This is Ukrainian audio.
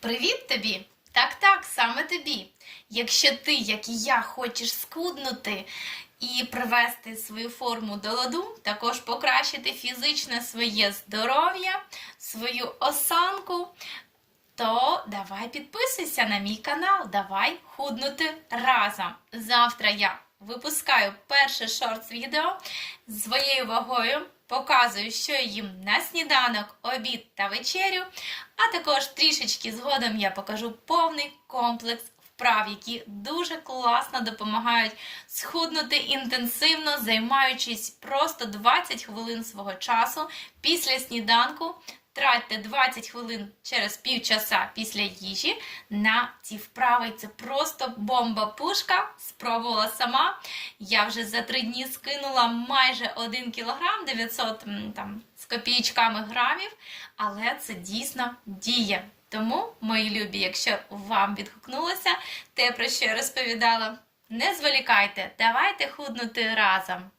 Привіт тобі! Так, так, саме тобі. Якщо ти, як і я, хочеш скуднути і привести свою форму до ладу, також покращити фізичне своє здоров'я, свою осанку, то давай підписуйся на мій канал, давай худнути разом. Завтра я випускаю перше шортс відео з своєю вагою. Показую, що їм на сніданок, обід та вечерю. А також трішечки згодом я покажу повний комплекс вправ, які дуже класно допомагають схуднути інтенсивно, займаючись просто 20 хвилин свого часу після сніданку. Тратьте 20 хвилин через півчаса після їжі на ці вправи. Це просто бомба-пушка. Спробувала сама. Я вже за три дні скинула майже 1 кілограм 900 там, з копійчками грамів, але це дійсно діє. Тому, мої любі, якщо вам відгукнулося те, про що я розповідала, не зволікайте, давайте худнути разом.